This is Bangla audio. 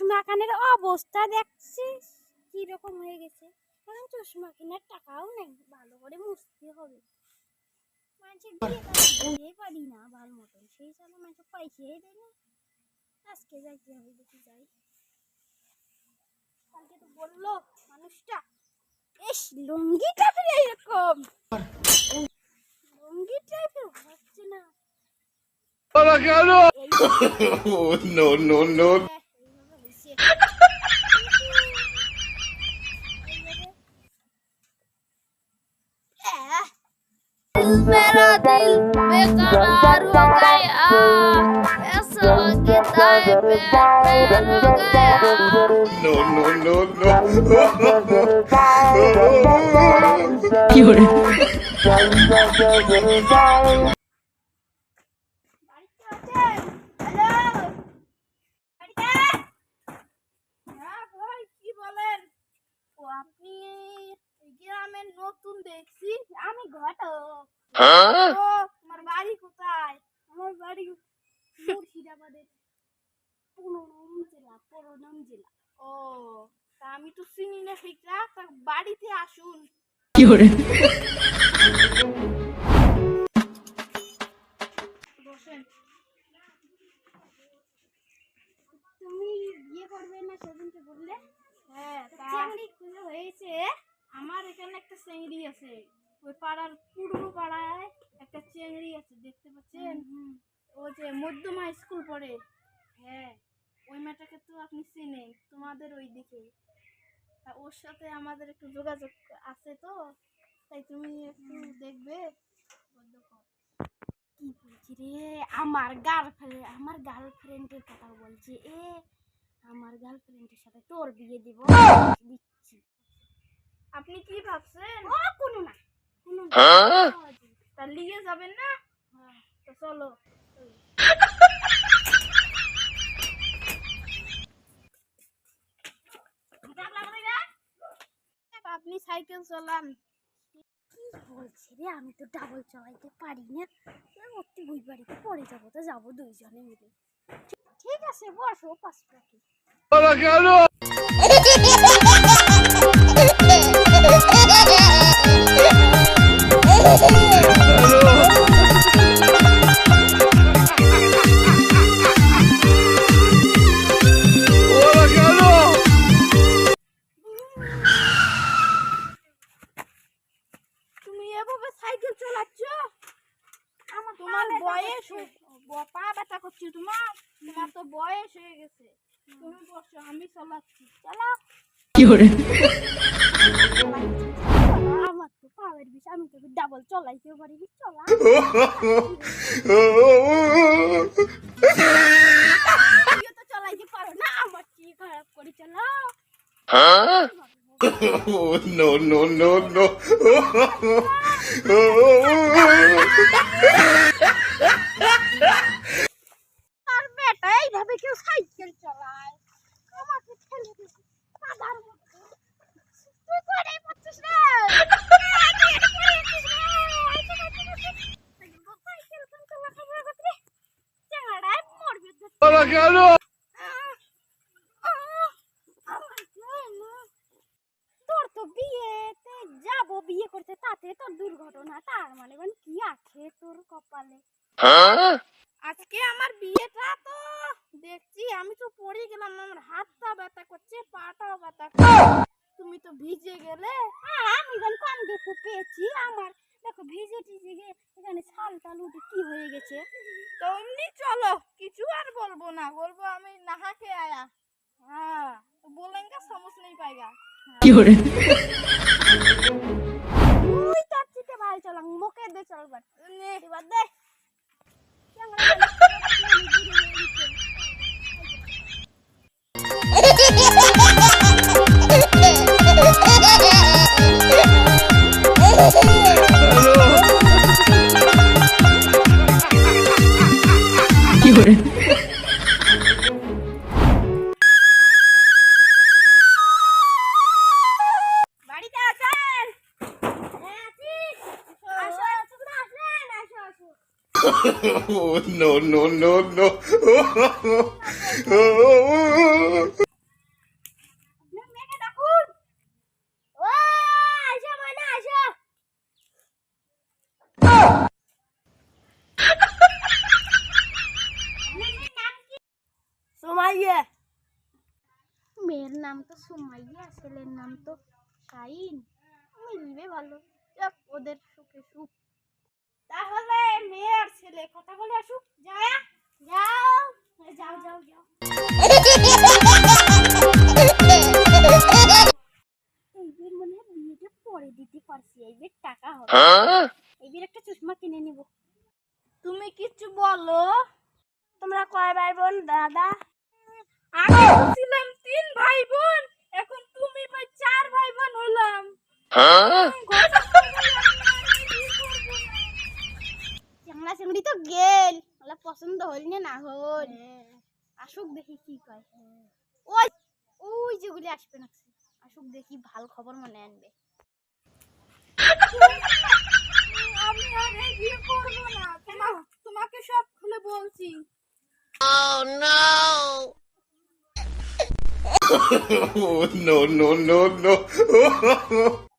চশমা কানের অবস্থা দেখছিস? কীরকম হয়ে গেছে? এখন চশমা কেনার টাকাও নেই। ভালো করে মুছতে হবে। মানুষের বিয়ে দিতে পারি না ভালো মতন। সেই মানুষের পয়সাই দেয় না। আজকে যাইতে হবে দেখি যাই। কালকে তো বলল মানুষটা এস লুঙ্গি টাইপের এরকম। লুঙ্গি টাইপের হচ্ছে না। এই Oh, no, no, मेरा दिल बेकरार हो गया ऐसा लगता है बेर हो गया No, no, no, no. বাড়িতে আছেন? হ্যালো? বাড়িতে? হ্যাঁ ভাই, কি বলেন? ও, আপনি এই গ্রামের নতুন দেখছি আমি ঘটক Huh? ও তোমার বাড়ি কোথায়? আমার বাড়ি মুর্শিদাবাদের পুরোনাম জেলা পুরোনাম জেলা ও তা আমি তো চিনি না সেটা তা বাড়িতে আসুন। বসেন। তুমি বিয়ে করবে না সেদিনকে বললে? হ্যাঁ চাকরি খুলে হয়েছে। আমার এখানে একটা চেংড়ি আছে। ওই পাড়ার পূর্ব পাড়ায় একটা চেংড়ি আছে দেখতে পাচ্ছেন? ও যে মধ্যমা স্কুল পড়ে। হ্যাঁ। ওই মেয়েটাকে তো আপনি চেনেন তোমাদের ওই দিকে। তা ওর সাথে আমাদের একটু যোগাযোগ আছে তো? তাই তুমি একটু দেখবে। কি বলছি রে? আমার গার্লফ্রেন্ড আমার গার্লফ্রেন্ডের কথা বলছি। এ আমার গার্লফ্রেন্ডের সাথে তোর বিয়ে দিব। দিচ্ছি। আপনি কি ভাবছেন? ও কোনো না। যাবেন না? হ্যাঁ তো চলো। আপনি সাইকেল চালান। কি বলছি রে? আমি তো ডাবল চালাইতে পারি না। অতি বই বাড়িতে পড়ে যাব তো যাব দুইজনে মিলে। ঠিক আছে বসো পাঁচ পাখি করছে তোমার? তোমার তো বয়স হয়ে গেছে। তুমি বসো আমি চালাচ্ছি। চালাও। আমার তো পাওয়ার বেশি আমি তো ডাবল চলাইতে পারি চলা। তো চলাইতে পারো না আমার কি খারাপ করে চালাও। No, no, no, no. আর বেটা এইভাবে কেউ সাইকেল চালায় আমাকে ঠেলে দিছে কাদার মতো তুই করেই পড়ছিস রে সাইকেল কোন চালা খাবার করতে চেহারায় মরবে তো। আহ, আহ, আমার গায়ে না। তোর তো বিয়েতে যাব বিয়ে করতে তাতে তোর দুর্ঘটনা। তার মানে মানে কি আছে তোর কপালে? আজকে আমার বিয়েটা তো দেখছি আমি তো পড়ে গেলাম আমার হাতটা ব্যথা করছে পাটাও ব্যথা তুমি তো ভিজে গেলে হ্যাঁ আমি যখন কম দুঃখ পেয়েছি আমার। দেখো ভিজে টিজে গিয়ে এখানে ছাল টাল উঠে কি হয়ে গেছে? তো এমনি চলো কিছু আর বলব না বলব আমি নাহা কে আয়া। হ্যাঁ তো बोलेंगे समझ नहीं पाएगा তুই তার থেকে ভাই চলাম মুখে দে চলবার নে এবার দে বাড়িতে no, no, no, no. सुमाइया মেয়ের নাম তো সুমাইয়া ছেলের নাম তো শাইন মিলবে ভালো যাক ওদের সুখে সুখ দিতে পারছি এইবার টাকা হবে। এইবার একটা চশমা কিনে নিব। তুমি কিছু বলো? তোমরা কয় ভাই বোন দাদা? আগে ছিলাম তিন ভাই বোন এখন তুমি ভাই চার ভাই বোন হলাম চ্যাংড়া চিংড়ি তো গেল। ওলা পছন্দ হল না না হল আসুক দেখি কি কয়। ওই ওই যেগুলি আসবে না আসুক দেখি ভালো খবর মনে আনবে। আমি আর এই বিয়ে করব না। তোমা- তোমাকে সব খুলে বলছি। Oh no no no no!